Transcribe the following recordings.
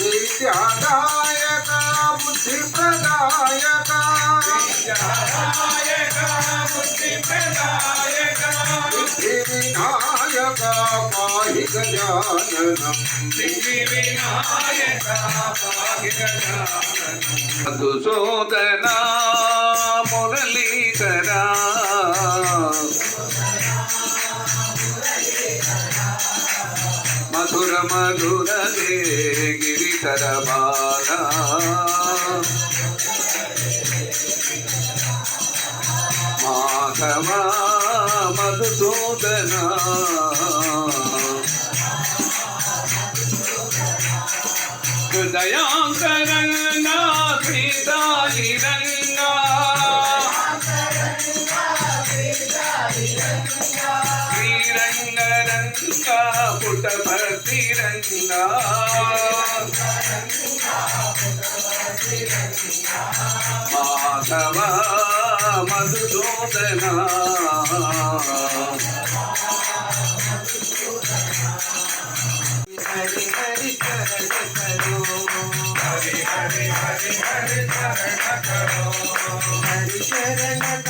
విద్యాదాయక బుద్ధిప్రదాయక సిద్ధి వినాయక పాహి గజాననం మధుసూదనా మురళీధరా మధుర మధుర దే గిరిధర బాలా మాధవ మధుసూదనా. హృదయాంతరంగా సీతాయిరంగా శ్రీరంగరంగా పుటభర్తిరంగా మాధవ మధుసూదనా హరి హరి చరణ కరో హరి శరణ హరి ధ్యాన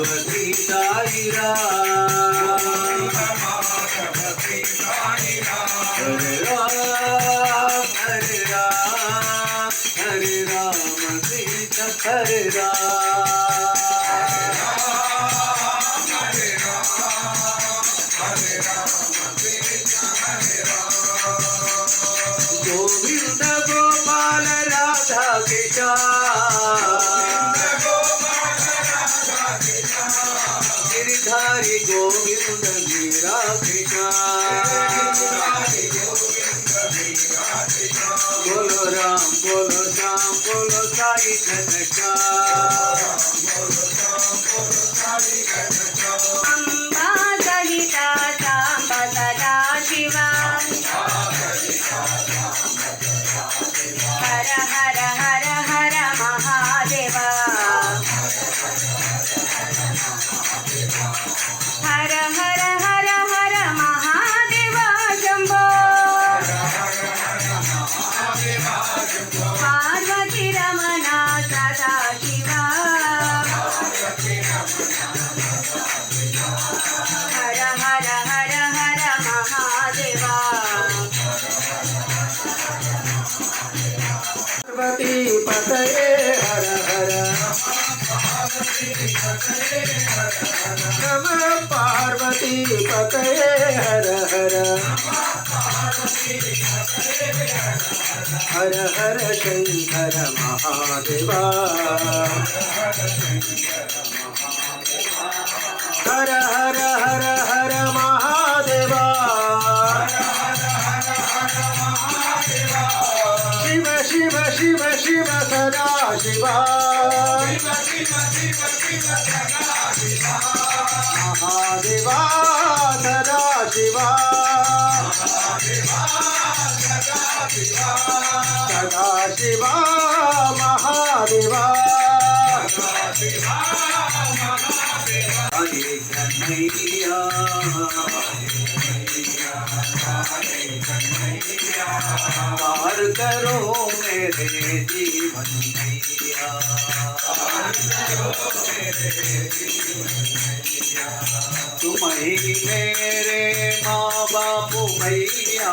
Bhagavati సాయిరా Hare Rama Hare Rama Hare Rama. Sita Radha కిషా hari govinda veera krishna hari govinda veera krishna bolo ram bolo sham bolo sai jagat ka नम पार्वती पतये हर हर। हर हर शंकर महादेवा। हर हर हर हर महादेवा। శివ శివ సదా శివ. మహాదేవా సదా శివ. సదా శివ మహాదేవా. पार करो मेरे जीवन मैया तुम ही मेरे माँ बाप मैया।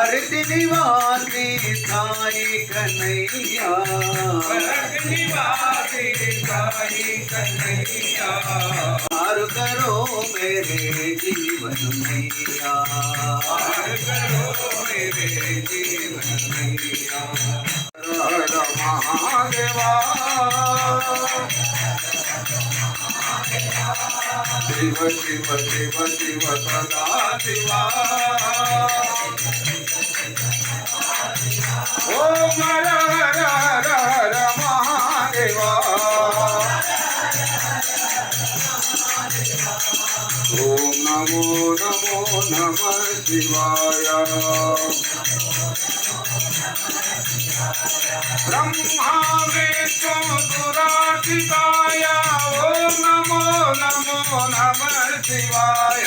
भरत निवासी साई कन्हैया। पार करो मेरे जीवन मैया। हर हर महादेवा। शिव शिव शिव शिव सदा शिवा। ఓం నమో నమో శివాయ బ్రహ్మా విష్ణురాజితాయ ఓం నమో నమో నమ శివాయ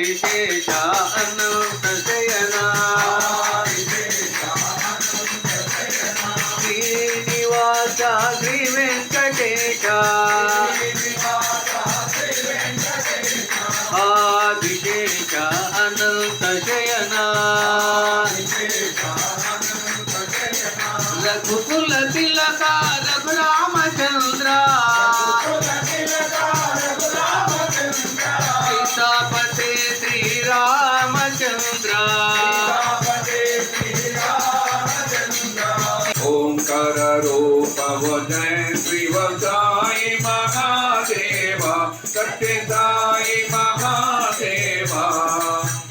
విశేష అనంత శయనా శ్రీనివాస శ్రీ వెంకటేశ విశేష అనంత శయనా రఘుకుల తిలక రఘురామచంద్ర रूप जय शिव साई महादेवा सत्य साई महादेवा।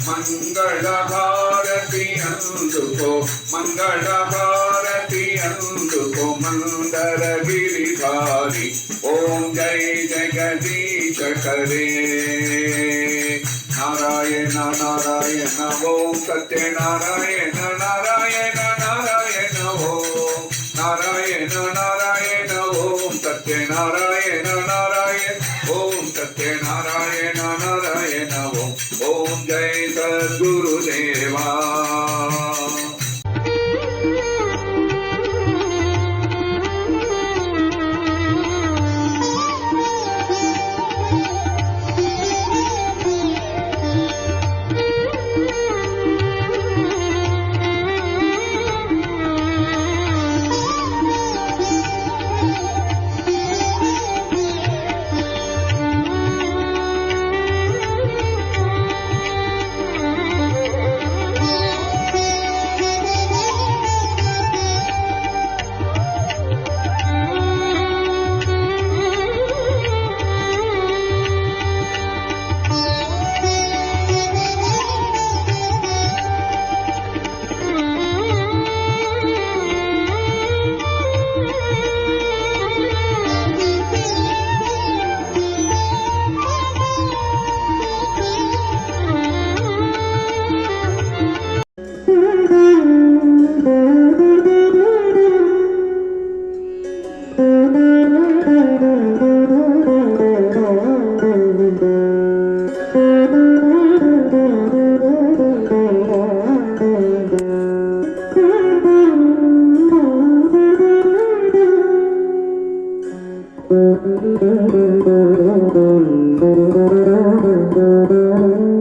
मंगल भारती अंदुको मंगल भारती अंदुको मंदर गिरिधारी ओम जय जगदीश करे। नारायण नारायण, ओम सत्य ನಾರಾಯಣ ಓಂ ಸತ್ಯನಾರಾಯಣ ನಾರಾಯಣ ಓಂ ಸತ್ಯನಾರಾಯಣ ನಾರಾಯಣ ಓಂ ಓಂ ಜಯ ಸದ್ಗುರುದೇವಾ Thank you.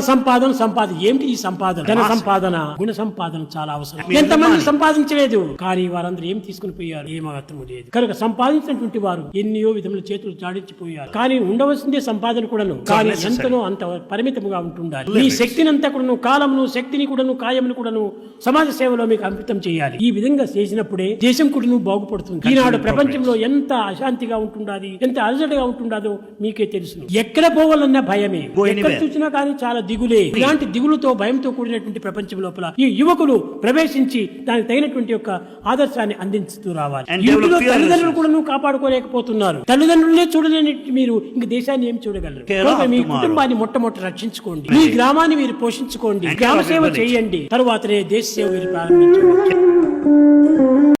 సంపాదన సంపాదన సంపాదన. ఏమిటి ఈ సంపాదన? ధన సంపాదన గుణ సంపాదన చాలా అవసరం. ఎంతమంది సంపాదించలేదు? కానీ వారందరూ ఏం తీసుకుని పోయారు? ఏం అర్థం లేదు. కనుక సంపాదించినటువంటి వారు ఎన్నో విధముల చేతులు చాడించిపోయారు కానీ ఉండవలసిందే సంపాదన కూడాను. కానీ ఎంతనో అంత పరిమితముగా ఉంటుండాలి. మీ శక్తిని అంతా కూడాను కాలమును శక్తిని కూడాను కాయమును కూడాను సమాజ సేవలో మీకు అంకితం చేయాలి. ఈ విధంగా చేసినప్పుడే దేశం కూడాను బాగుపడుతుంది. ఈనాడు ప్రపంచంలో ఎంత అశాంతిగా ఉంటుండాది ఎంత అలజడిగా ఉంటుండాదో మీకే తెలుసు. ఎక్కడ పోవాలన్నా భయమే. ఎక్కడ. చూసినా కానీ చాలా దిగులే. ఇలాంటి దిగులుతో భయంతో కూడినటువంటి ప్రపంచం లోపల ఈ యువకులు ప్రవేశించి దానికి తగినటువంటి యొక్క ఆదర్శాన్ని అందించుతూ రావాలి. ఇంటిలో. తల్లిదండ్రులు కూడా కాపాడుకోలేకపోతున్నారు. తల్లిదండ్రులే చూడలేని మీరు ఇంక దేశాన్ని ఏం చూడగలరు? మీ. కుటుంబాన్ని మొట్టమొదటి రక్షించుకోండి. మీ గ్రామాన్ని మీరు పోషించుకోండి. గ్రామ సేవ. చేయండి. తరువాతనే దేశ సేవ మీరు ప్రారంభించవచ్చు